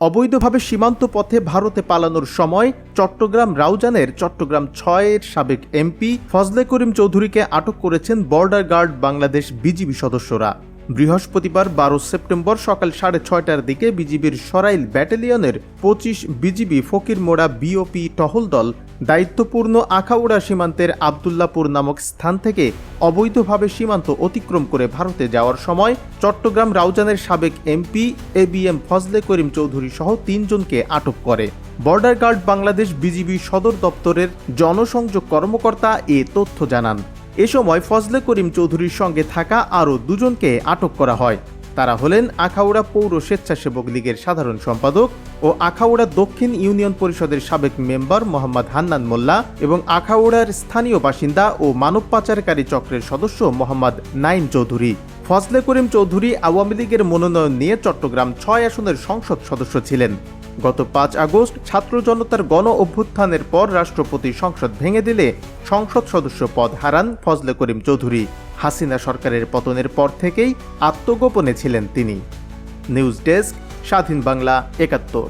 অবৈধভাবে সীমান্ত পথে ভারতে পালানোর সময় চট্টগ্রাম রাউজানের চট্টগ্রাম ছয়ের সাবেক এমপি ফজলে করিম চৌধুরীকে আটক করেছেন বর্ডার গার্ড বাংলাদেশ বিজিবি সদস্যরা। বৃহস্পতিবার বারো সেপ্টেম্বর সকাল সাড়ে ছয়টার দিকে বিজিবির সরাইল ব্যাটালিয়নের পঁচিশ বিজিবি ফকির মোড়া বিওপি টহল দল দায়িত্বপূর্ণ আখাউড়া সীমান্তের আবদুল্লাপুর নামক স্থান থেকে অবৈধভাবে সীমান্ত অতিক্রম করে ভারতে যাওয়ার সময় চট্টগ্রাম রাউজানের সাবেক MP A B M Fazle Karim Chowdhury সহ তিনজনকে আটক করে। বর্ডার গার্ড বাংলাদেশ বিজিবি সদর দপ্তরের জনসংযোগ কর্মকর্তা এ তথ্য জানান। এ সময় ফজলে করিম চৌধুরীর সঙ্গে থাকা আরও দুজনকে আটক করা হয়। তারা হলেন আখাউড়া পৌর স্বেচ্ছাসেবক লীগের সাধারণ সম্পাদক ও আখাউড়া দক্ষিণ ইউনিয়ন পরিষদের সাবেক মেম্বার মোহাম্মদ হান্নান মোল্লা এবং আখাউড়ার স্থানীয় বাসিন্দা ও মানব পাচারকারী চক্রের সদস্য মোহাম্মদ নাইম চৌধুরী। ফজলে করিম চৌধুরী আওয়ামী লীগের মনোনয়ন নিয়ে চট্টগ্রাম ছয় আসনের সংসদ সদস্য ছিলেন। গত পাঁচ আগস্ট ছাত্র জনতার গণ অভ্যুত্থানের পর রাষ্ট্রপতি সংসদ ভেঙে দিলে সংসদ সদস্য পদ হারান ফজলে করিম চৌধুরী। হাসিনা সরকারের পতনের পর থেকেই আত্মগোপনে ছিলেন তিনি। নিউজ ডেস্ক, স্বাধীন বাংলা একাত্তর।